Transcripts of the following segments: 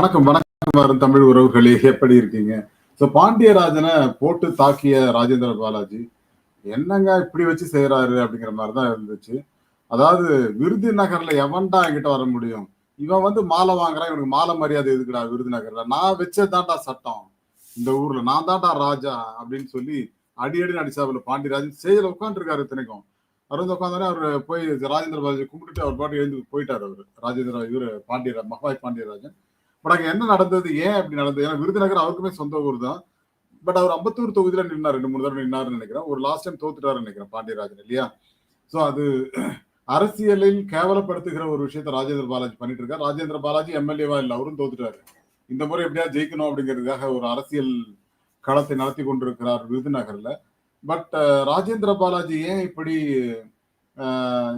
வணக்கம் வணக்கம் வரும் தமிழ் உறவுகளே. எப்படி இருக்கீங்க? ஸோ பாண்டியராஜனை போட்டு தாக்கிய ராஜேந்திர பாலாஜி என்னங்க இப்படி வச்சு செய்யறாரு அப்படிங்கிற மாதிரி தான் இருந்துச்சு. அதாவது விருதுநகர்ல எவன்டா என்கிட்ட வர முடியும்? இவன் வந்து மாலை வாங்குறான் இவனுக்கு மாலை மரியாதை எதுக்குடா விருதுநகர்ல நான் வச்சதான்டா சட்டம். இந்த ஊர்ல நான் தான்டா ராஜா அப்படின்னு சொல்லி அடி அடி நடிச்சாப்புல பாண்டியராஜன் ஸ்டேஜில் உட்காந்துருக்காரு இத்தனைக்கும். அவர் வந்து உட்காந்தானே அவர் போய் ராஜேந்திர பாலாஜி கும்பிட்டுட்டு அவர் பாட்டு எழுந்து போயிட்டார் அவர். ராஜேந்திர இவர் பாண்டியராஜ் மகாய் பாண்டியராஜன். பட் அங்கே என்ன நடந்தது? ஏன் அப்படி நடந்தது? ஏன்னா விருதுநகர் அவருக்குமே சொந்த ஊர் தான். பட் அவர் அம்பத்தூர் தொகுதியில நின்னார் ரெண்டு மூணு தடவை நின்னார்னு நினைக்கிறேன். ஒரு லாஸ்ட் டைம் தோத்துட்டாருன்னு நினைக்கிறேன் பாண்டியராஜன் இல்லையா? ஸோ அது அரசியலில் கேவலப்படுத்துகிற ஒரு விஷயத்த ராஜேந்திர பாலாஜி பண்ணிட்டு இருக்காரு ராஜேந்திர பாலாஜி எம்எல்ஏவா இல்லை அவரும் தோத்துட்டாரு. இந்த முறை எப்படியா ஜெயிக்கணும் அப்படிங்கிறதுக்காக ஒரு அரசியல் களத்தை நடத்தி கொண்டிருக்கிறார் விருதுநகர்ல. பட் ராஜேந்திர பாலாஜி ஏன் இப்படி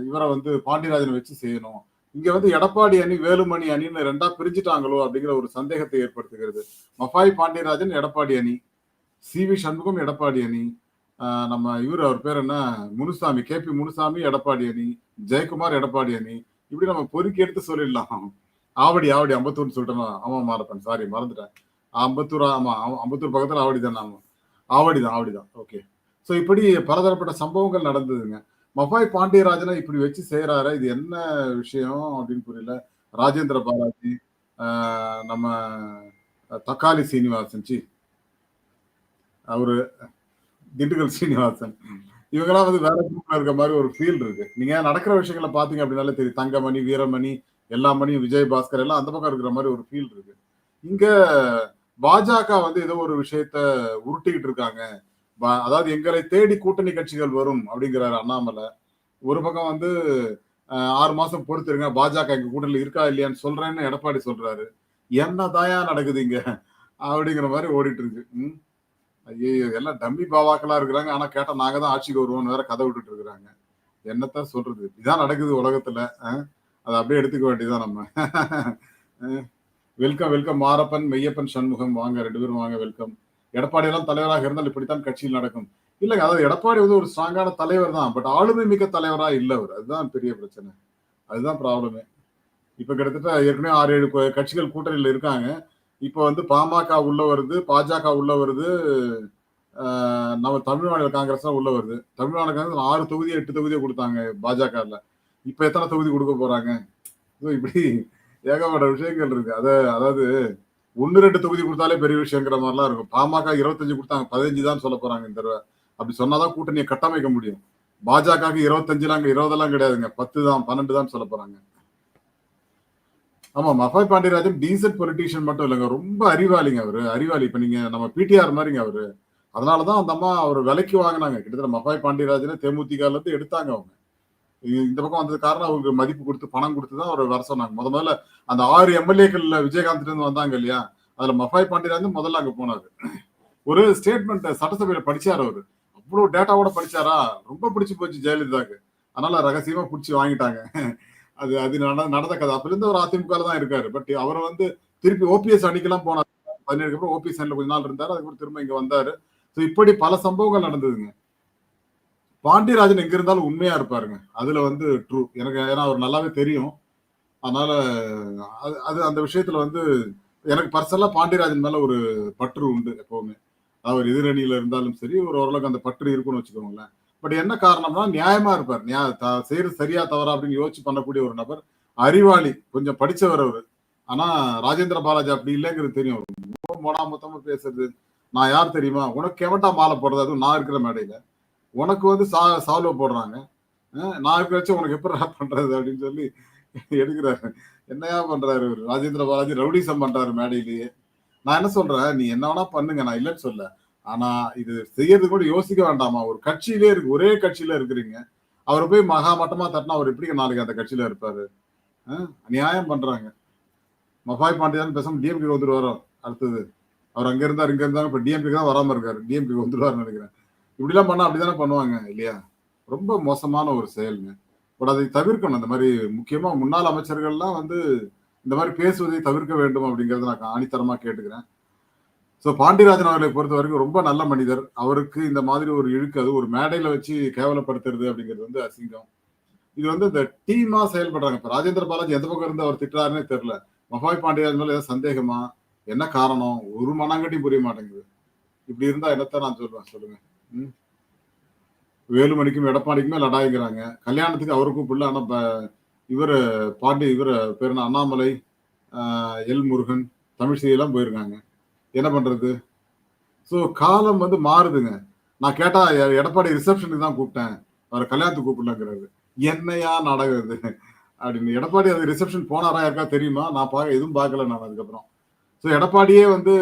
இவரை வந்து பாண்டியராஜனை வச்சு செய்யணும்? இங்க வந்து எடப்பாடி அணி வேலுமணி அணின்னு ரெண்டா பிரிஞ்சுட்டாங்களோ அப்படிங்கிற ஒரு சந்தேகத்தை ஏற்படுத்துகிறது. மஃபாய் பாண்டியராஜன் எடப்பாடி அணி சி வி சண்முகம் எடப்பாடி அணி நம்ம இவர் அவர் பேர் என்ன? முனுசாமி கே பி முனுசாமி எடப்பாடி அணி ஜெயக்குமார் எடப்பாடி அணி. இப்படி நம்ம பொறுக்கி எடுத்து சொல்லிடலாம். ஆவடி ஆவடி அம்பத்தூர்னு சொல்லிட்டோம். ஆமா மாரப்பன் சாரி மறந்துட்டேன். அம்பத்தூர் ஆமா, அம்பத்தூர் பக்கத்துல ஆவடி தான் ஆமா. ஆவடி தான் ஆவடி தான் ஓகே ஸோ இப்படி பலதரப்பட்ட சம்பவங்கள் நடந்ததுங்க. மஃபாய் பாண்டியராஜனை இப்படி வச்சு செய்யறாரு இது என்ன விஷயம் அப்படின்னு புரியல. ராஜேந்திர பாலாஜி நம்ம தக்காளி சீனிவாசன் சி அவரு திண்டுக்கல் சீனிவாசன். இவங்கெல்லாம் வந்து வேற குரூப்ல இருக்க மாதிரி ஒரு ஃபீல் இருக்கு. நீங்க நடக்கிற விஷயங்களை பாத்தீங்க அப்படின்னாலே தெரியும். தங்கமணி வீரமணி எல்லா மணியும் விஜய் பாஸ்கர் எல்லாம் அந்த பக்கம் இருக்கிற மாதிரி ஒரு ஃபீல் இருக்கு. இங்க பாஜக வந்து ஏதோ ஒரு விஷயத்த உருட்டிக்கிட்டு இருக்காங்க. அதாவது எங்களை தேடி கூட்டணி கட்சிகள் வரும் அப்படிங்கிறாரு அண்ணாமலை. ஒரு பக்கம் வந்து ஆறு மாசம் பொறுத்திருங்க பாஜக எங்க கூட்டணியில் இருக்கா இல்லையான்னு சொல்றேன்னு எடப்பாடி சொல்றாரு. என்ன தாயா நடக்குது இங்க அப்படிங்கிற மாதிரி ஓடிட்டு இருக்கு ம்? ஐயோ எல்லாம் டம்மி பாவாக்களா இருக்கிறாங்க. ஆனா கேட்டா நாங்க தான் ஆட்சிக்கு வருவோம்னு வேற கதை விட்டுட்டு இருக்கிறாங்க. என்னத்தான் சொல்றது? இதான் நடக்குது உலகத்துல அதை அப்படியே எடுத்துக்க வேண்டியதுதான் நம்ம. Welcome welcome. மாரப்பன் மெய்யப்பன் சண்முகம். வாங்க ரெண்டு பேரும் வாங்க வெல்கம். எடப்பாடி எல்லாம் தலைவராக இருந்தால் இப்படித்தான் கட்சியில் நடக்கும். இல்லைங்க அதாவது எடப்பாடி வந்து ஒரு ஸ்ட்ராங்கான தலைவர் தான் பட் ஆளுமை மிக்க தலைவரா இல்லை அவர். அதுதான் பெரிய பிரச்சனை. அதுதான் ப்ராப்ளமே இப்போ கிட்டத்தட்ட ஏற்கனவே ஆறு ஏழு கட்சிகள் கூட்டணியில் இருக்காங்க. இப்போ வந்து பாமக உள்ள வருது பாஜக உள்ள வருது நம்ம தமிழ் மாநில காங்கிரஸ் தான் உள்ள வருது. தமிழ் மாநில காங்கிரஸ் ஆறு தொகுதி எட்டு தொகுதியை கொடுத்தாங்க பாஜகவில் இப்போ எத்தனை தொகுதி கொடுக்க போறாங்க? ஸோ இப்படி ஏகப்பட்ட விஷயங்கள் இருக்கு. அதை அதாவது ஒன்னு ரெண்டு தொகுதி கொடுத்தாலே பெரிய விஷயங்கிற மாதிரிலாம் இருக்கும். பாமக இருபத்தஞ்சு கொடுத்தாங்க பதினஞ்சு தான் சொல்ல போறாங்க இந்த தடவை. அப்படி சொன்னாதான் கூட்டணியை கட்டமைக்க முடியும். பாஜகவுக்கு இருபத்தஞ்சுலாம் இருபதெல்லாம் கிடையாதுங்க. பத்து தான் பன்னெண்டு தான் சொல்ல போறாங்க. ஆமா மஃபாய் பாண்டியராஜன் டீசன்ட் பொலிட்டீஷியன் மட்டும் இல்லைங்க. ரொம்ப அறிவாளிங்க அவரு. அறிவாளி. இப்ப நீங்க நம்ம பிடிஆர் மாதிரிங்க அவரு. அதனாலதான் அந்த அம்மா அவர் விலைக்கு வாங்கினாங்க. கிட்டத்தட்ட மஃபாய் பாண்டியராஜனை தேமுதிகால இருந்து எடுத்தாங்க அவங்க. இந்த பக்கம் வந்தது காரணம் அவருக்கு மதிப்பு கொடுத்து பணம் கொடுத்து தான் அவர் வர சொன்னாங்க. முத முதல்ல அந்த ஆறு எம்எல்ஏக்கள்ல விஜயகாந்த் இருந்து வந்தாங்க இல்லையா? அதுல மஃபாய் இருந்து முதல்ல அங்க போனாரு. ஒரு ஸ்டேட்மெண்ட் சட்டசபையில படிச்சாரு அவரு. அவ்வளவு டேட்டாவோட படிச்சாரா? ரொம்ப பிடிச்சு போச்சு ஜெயலலிதாக்கு அதனால ரகசியமா பிடிச்சி வாங்கிட்டாங்க. அது அது நட- நடந்த கதை அப்ப இருந்து அவர் அதிமுக தான் இருக்காரு. பட் அவர் வந்து திருப்பி ஓபிஎஸ் அணிக்கெல்லாம் போனார். பதினேழுக்கு அப்புறம் ஓபிஎஸ் அணில கொஞ்ச நாள் இருந்தாரு. அதுக்கப்புறம் திரும்ப இங்க வந்தாரு. ஸோ இப்படி பல சம்பவங்கள் நடந்ததுங்க. பாண்டியராஜன் எங்க இருந்தாலும் உண்மையா இருப்பாருங்க. அதுல வந்து ட்ரூ எனக்கு ஏன்னா அவர் நல்லாவே தெரியும். அதனால அது அது அந்த விஷயத்துல வந்து எனக்கு பர்சனலா பாண்டியராஜன் மேல ஒரு பற்று உண்டு எப்பவுமே. அவர் எதிரணியில இருந்தாலும் சரி ஒரு ஓரளவுக்கு அந்த பற்று இருக்குன்னு வச்சுக்கோங்களேன். பட் என்ன காரணம்னா நியாயமா இருப்பார். நியா த- செய்யறது சரியா தவறா அப்படின்னு யோசிச்சு பண்ணக்கூடிய ஒரு நபர் அறிவாளி கொஞ்சம் படிச்சவர் அவர். ஆனா ராஜேந்திர பாலாஜி அப்படி இல்லைங்கிறது தெரியும் ரொம்ப மொடா மொத்தமா பேசுறது. நான் யார் தெரியுமா? உனக்கு எவட்டா மாலை போடுறது? அதுவும் நான் இருக்கிற மேடையில. உனக்கு வந்து சா சால்வ் போடுறாங்க. நான் இப்ப வச்சு உனக்கு எப்படி பண்றது அப்படின்னு சொல்லி எடுக்கிறாரு. என்னையா பண்றாரு இவர்? ராஜேந்திர பாலாஜி ரவுடிசம் பண்றாரு மேடையிலேயே. நான் என்ன சொல்றேன்? நீ என்ன வேணா பண்ணுங்க. நான் இல்லைன்னு சொல்ல. ஆனா இது செய்யறது கூட யோசிக்க வேண்டாமா? ஒரு கட்சியிலே இருக்கு ஒரே கட்சியில இருக்கிறீங்க. அவர் போய் மகா மட்டமா தட்டினா அவர் எப்படி நாளைக்கு அந்த கட்சியில இருப்பாரு? நியாயம் பண்றாங்க. மஃபாய் பாண்டியன் பேசாம டிஎம்கே வந்துட்டு வரோம் அடுத்தது. அவர் அங்க இருந்தார் இங்க இருந்தாங்க இப்ப டிஎம்கே தான் வராம இருக்காரு. டிஎம்கே வந்துருவாருன்னு நினைக்கிறேன். இப்படிலாம் பண்ணா அப்படிதானே பண்ணுவாங்க இல்லையா? ரொம்ப மோசமான ஒரு செயலுங்க. பட் அதை தவிர்க்கணும். இந்த மாதிரி முக்கியமா முன்னாள் அமைச்சர்கள்லாம் வந்து இந்த மாதிரி பேசுவதை தவிர்க்க வேண்டும் அப்படிங்கறத நான் ஆணித்தரமா கேட்டுக்கிறேன். ஸோ பாண்டியராஜன் அவர்களை பொறுத்த வரைக்கும் ரொம்ப நல்ல மனிதர். அவருக்கு இந்த மாதிரி ஒரு இழுக்கு அது ஒரு மேடையில வச்சு கேவலப்படுத்துறது அப்படிங்கிறது வந்து அசிங்கம். இது வந்து இந்த டீமா செயல்படுறாங்க. இப்ப ராஜேந்திர பாலாஜி எந்த பக்கம் இருந்து அவர் திட்டுறாருன்னே தெரியல. மஃபாய் பாண்டியராஜன் மேல ஏதாவது சந்தேகமா? என்ன காரணம்? ஒரு மனங்கட்டியும் புரிய மாட்டேங்குது. இப்படி இருந்தா என்னத்தான் நான் சொல்லுவேன் சொல்லுங்க. வேலுமணிக்கும் எடப்பாடிக்குமே லடாய்க்கிறாங்க கல்யாணத்துக்கு அவருக்கும் பிள்ளை ஆனால் இவர் இவரு பாண்டி இவரு பேர் அண்ணாமலை எல் முருகன் தமிழிசையெல்லாம் போயிருக்காங்க. என்ன பண்ணுறது ஸோ காலம் வந்து மாறுதுங்க. நான் கேட்டால் எடப்பாடி ரிசப்ஷனுக்கு தான் கூப்பிட்டேன். அவர் கல்யாணத்துக்கு கூப்பிடலங்கிறது என்னையா நாடகம் இது அப்படின்னு. எடப்பாடி அது ரிசப்ஷன் போனாரா யாருக்கா தெரியுமா? நான் பார்க்க எதுவும் பார்க்கல நான் அதுக்கப்புறம். ஸோ எடப்பாடியே வந்து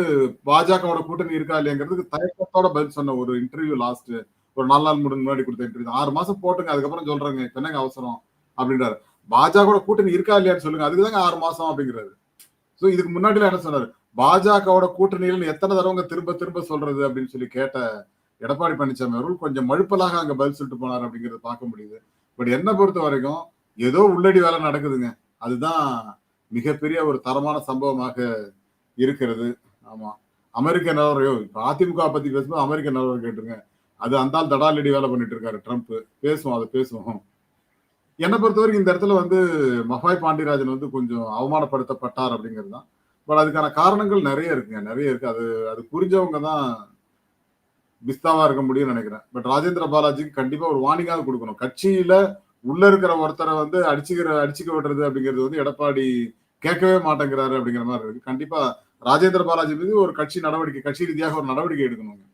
பாஜகவோட கூட்டணி இருக்கா இல்லையாங்கிறதுக்கு தயக்கத்தோட பதில் சொன்ன ஒரு இன்டர்வியூ லாஸ்ட் ஒரு நாலு நாள் முன்னாடி முன்னாடி கொடுத்த இன்டர்வியூ ஆறு மாசம் போட்டுங்க அதுக்கப்புறம் சொல்றேங்க. என்னங்க அவசரம்? அப்படின்றாரு. பாஜகவோட கூட்டணி இருக்கா இல்லையான்னு சொல்லுங்க. அதுக்குதாங்க ஆறு மாசம் அப்படிங்கிறது ஸோ இதுக்கு முன்னாடி என்ன சொன்னாரு? பாஜகவோட கூட்டணியில் எத்தனை தடவைங்க திரும்ப திரும்ப சொல்றது அப்படின்னு சொல்லி கேட்ட எடப்பாடி பழனிசாமி அவர்கள் கொஞ்சம் மழுப்பலாக அங்க பதில் சொல்லிட்டு போனார் அப்படிங்கறத பார்க்க முடியுது. பட் என்ன பொறுத்த வரைக்கும் ஏதோ உள்ளடி வேலை நடக்குதுங்க. அதுதான் மிகப்பெரிய ஒரு தரமான சம்பவமாக இருக்கிறது. ஆமா. அமெரிக்க நிலவரம் இப்ப அதிமுக பத்தி பேசும்போது அமெரிக்க நிலவரம் கேட்டுருங்க. அது அந்த ஆள் தடாலடி வேலை பண்ணிட்டு இருக்காரு ட்ரம்ப். பேசுவோம் அதை பேசுவோம். என்னை பொறுத்த வரைக்கும் இந்த இடத்துல வந்து மஃபாய் பாண்டியராஜன் வந்து கொஞ்சம் அவமானப்படுத்தப்பட்டார் அப்படிங்கிறது தான். பட் அதுக்கான காரணங்கள் நிறைய இருக்குங்க நிறைய இருக்கு. அது அது புரிஞ்சவங்க தான் பிஸ்தாவா இருக்க முடியும்னு நினைக்கிறேன். பட் ராஜேந்திர பாலாஜிக்கு கண்டிப்பா ஒரு வார்னிங்காக கொடுக்கணும். கட்சியில உள்ள இருக்கிற ஒருத்தரை வந்து அடிச்சுக்கிற அடிச்சுக்க விடுறது அப்படிங்கிறது வந்து எடப்பாடி கேட்கவே மாட்டேங்கிறாரு அப்படிங்கிற மாதிரி இருக்கு. கண்டிப்பா ராஜேந்திர பாலாஜி மீது ஒரு கட்சி நடவடிக்கை கட்சி ரீதியாக ஒரு நடவடிக்கை எடுக்கணுங்க.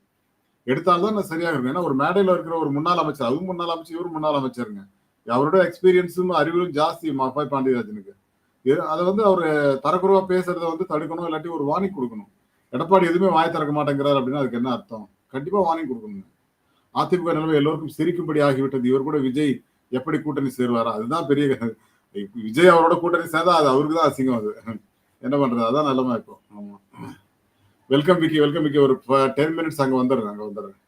எடுத்தால்தான் சரியாக இருக்கும். ஏன்னா ஒரு மேடையில இருக்கிற ஒரு முன்னாள் அமைச்சர் அதுவும் முன்னாள் அமைச்சர் இவரும் முன்னாள் அமைச்சருங்க. அவரோட எக்ஸ்பீரியன்ஸும் அறிவிலும் ஜாஸ்தி மாப்பாய் பாண்டியராஜனுக்கு. அதை வந்து அவர் தரக்குறவா பேசுறத வந்து தடுக்கணும் இல்லாட்டி ஒரு வார்னிங் கொடுக்கணும். எடப்பாடி எதுவுமே வாய் திறக்க மாட்டேங்கிறார் அப்படின்னா அதுக்கு என்ன அர்த்தம்? கண்டிப்பா வார்னிங் கொடுக்கணும் அதிமுக நிலைமை எல்லோருக்கும் சிரிக்கும்படி ஆகிவிட்டது இவர் கூட விஜய் எப்படி கூட்டணி சேருவாரா? அதுதான் பெரிய விஜய் அவரோட கூட்டணி சேர்ந்தா அது அவருக்கு தான் அசிங்கம் அது. என்ன பண்றது? அதான் நிலைமை இப்போ. ஆமா. வெல்கம் விக்கி வெல்கம் விக்கி ஒரு டென் மினிட்ஸ் அங்க வந்துடுறேன் அங்க வந்துடுறேன்.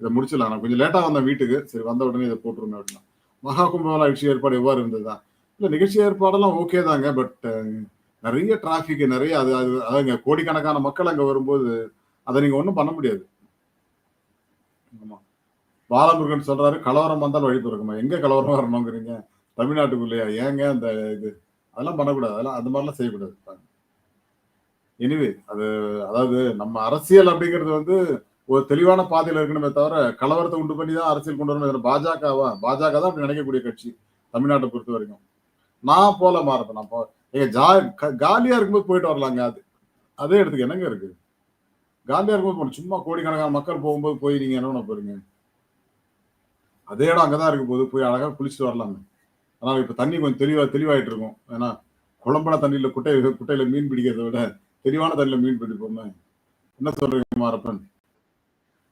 இதை முடிச்சிடலாம். நான் கொஞ்சம் லேட்டா வந்தேன் வீட்டுக்கு. சரி வந்த உடனே இதை போட்டுருந்தேன் அப்படின்னா. மகா கும்பமேளா நிகழ்ச்சி ஏற்பாடு எவ்வாறு இருந்ததுதான்? இல்ல நிகழ்ச்சி ஏற்பாடெல்லாம் ஓகே தாங்க பட் நிறைய டிராபிக் நிறைய அது அது அதுங்க கோடிக்கணக்கான மக்கள் அங்க வரும்போது அதை நீங்க ஒண்ணும் பண்ண முடியாது. ஆமா. பாலமுருகன் சொல்றாரு கலவரம் வந்தால் வழி பிறக்குமா எங்க கலவரம் வரணுங்கிறீங்க? தமிழ்நாட்டுக்குள்ளேயா? ஏங்க அந்த இது? அதெல்லாம் பண்ணக்கூடாது. அதெல்லாம் அது மாதிரிலாம் செய்யக்கூடாது. எனிவே அது அதாவது நம்ம அரசியல் அப்படிங்கிறது வந்து ஒரு தெளிவான பாதையில் இருக்கணுமே தவிர கலவரத்தை உண்டு பண்ணி தான் அரசியல் கொண்டு வரணும். பாஜகவா? பாஜக தான் அப்படி நினைக்கக்கூடிய கட்சி தமிழ்நாட்டை பொறுத்த வரைக்கும். நான் போல மாறப்ப நான் போ ஏங்க ஜா க- காலியா இருக்கும்போது போயிட்டு வரலாங்க அது. அதே இடத்துக்கு என்னங்க இருக்கு? காலியா இருக்கும்போது போகணும். சும்மா கோடிக்கணக்கான மக்கள் போகும்போது போய் நீங்க என்ன பண்ண போறீங்க? அதே இடம் அங்கதான் இருக்கும் போது போய் அழகா குளிச்சுட்டு வரலாமே ஆனால் இப்ப தண்ணி கொஞ்சம் தெளிவா தெளிவாயிட்டு இருக்கும் ஏன்னா குழம்புன தண்ணியில குட்டை குட்டையில மீன் பிடிக்கிறத விட தெளிவான தண்ணியில மீன் பிடிப்போமே. என்ன சொல்றீங்க மாரப்பன்?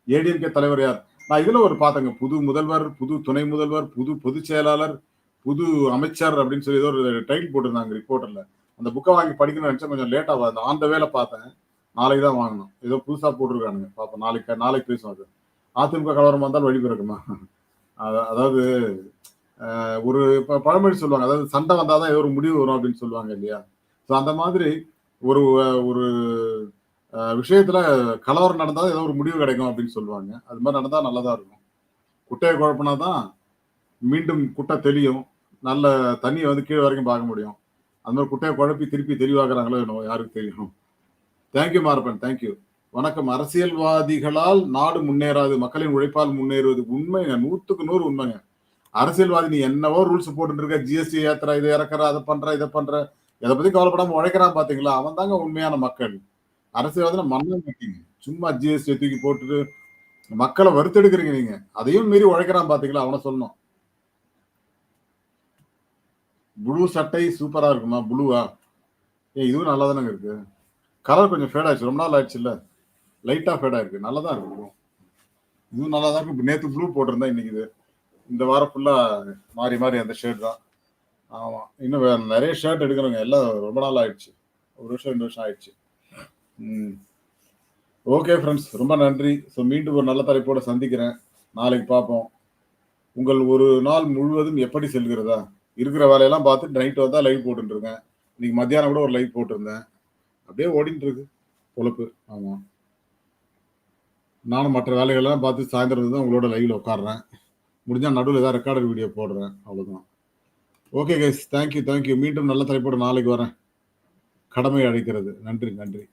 ஏடிஎம்கே தலைவர் யார்? நான் இதுல ஒரு பார்த்தேங்க புது முதல்வர் புது துணை முதல்வர் புது பொதுச் செயலாளர் புது அமைச்சர் அப்படின்னு சொல்லி ஏதோ ஒரு டைட்டில் போட்டிருந்தாங்க ரிப்போர்ட்டரில் அந்த புக்கை வாங்கி படிக்கணும்னு நினச்சா கொஞ்சம் லேட்டாக அந்த ஆந்த வேலை பார்த்தேன். நாளைக்கு தான் வாங்கணும். ஏதோ புதுசா போட்டிருக்கானுங்க. பார்ப்போம் நாளைக்கு நாளைக்கு பேசுவோம் அது. அதிமுக கலவரம் வந்தால் வழி பிறக்குமா? அத- அதாவது ஒரு ப- பழமொழி சொல்லுவாங்க. அதாவது சண்டை வந்தாதான் ஏதோ ஒரு முடிவு வரும் அப்படின்னு சொல்லுவாங்க இல்லையா? ஸோ அந்த மாதிரி ஒரு ஒரு விஷயத்தில் விஷயத்துல கலவரம் நடந்தால் ஏதோ ஒரு முடிவு கிடைக்கும் அப்படின்னு சொல்லுவாங்க. அது மாதிரி நடந்தால் நல்லதாக இருக்கும். குட்டையை குழப்பினா தான் மீண்டும் குட்டை தெளியும். நல்ல தண்ணியை வந்து கீழே வரைக்கும் பார்க்க முடியும். அந்த மாதிரி குட்டையை குழப்பி திருப்பி தெளிவாக்குறாங்களோ என்னவோ யாருக்கு தெரியும். தேங்க்யூ மார்பன். தேங்க்யூ வணக்கம். அரசியல்வாதிகளால் நாடு முன்னேறாது மக்களின் உழைப்பால் முன்னேறுவது உண்மைங்க. நூற்றுக்கு நூறு உண்மைங்க. அரசியல்வாதி நீ என்னவோ ரூல்ஸ் போட்டுட்டு இருக்க ஜிஎஸ்டி ஏத்துற இதை இறக்குற அதை பண்ற இதை பண்ற. இதை பத்தி கவலைப்படாம உழைக்கிறான் பாத்தீங்களா? அவன் தாங்க உண்மையான மக்கள். அரசியல்வாதினா மண்ணம் கட்டிங்க சும்மா ஜிஎஸ்டி தூக்கி போட்டுட்டு மக்களை வறுத்தெடுக்கிறீங்க நீங்க. அதையும் மீறி உழைக்கிறான் பாத்தீங்களா? அவனை சொல்லணும். ப்ளூ சட்டை சூப்பரா இருக்குமா? ப்ளூவா ஏ இதுவும் நல்லா தானே இருக்கு. கலர் கொஞ்சம் ஃபேட் ஆயிடுச்சு. ரொம்ப நாள் ஆயிடுச்சு இல்ல லைட்டா ஃபேட் ஆயிருக்கு. நல்லா தான் இருக்கு இதுவும் நல்லா தான் இருக்கு. நேத்து ப்ளூ போட்டிருந்தா இன்னைக்கு இது. இந்த வாரம் ஃபுல்லாக மாறி மாறி அந்த ஷர்ட் தான். ஆமாம் இன்னும் நிறைய ஷர்ட் எடுக்கணுங்க எல்லாம் ரொம்ப நாள் ஆயிடுச்சு. ஒரு வருஷம் ரெண்டு வருஷம் ஆயிடுச்சு. ம். ஓகே ஃப்ரெண்ட்ஸ் ரொம்ப நன்றி. ஸோ மீண்டும் ஒரு நல்ல தலைப்போட சந்திக்கிறேன். நாளைக்கு பார்ப்போம். உங்கள் ஒரு நாள் முழுவதும் எப்படி செல்கிறதா? இருக்கிற வேலையெல்லாம் பார்த்து நைட்டு வந்தால் லைவ் போட்டுருக்கேன் இன்னைக்கு மத்தியானம் கூட ஒரு லைவ் போட்டிருந்தேன். அப்படியே ஓடிட்டு இருக்கு பொழப்பு. ஆமாம் நானும் மற்ற வேலைகள்லாம் பார்த்து சாயந்தரம் தான் உங்களோட லைவில் உட்காடுறேன் முடிஞ்சால் நடுவில் ஏதாவது ரெக்கார்டர் வீடியோ போடுறேன். அவ்வளோதான் ஓகே கைஸ் தேங்க்யூ தேங்க்யூ மீண்டும் நல்ல தலைப்போடு நாளைக்கு வரேன். கடமை அழைக்கிறது. நன்றி நன்றி.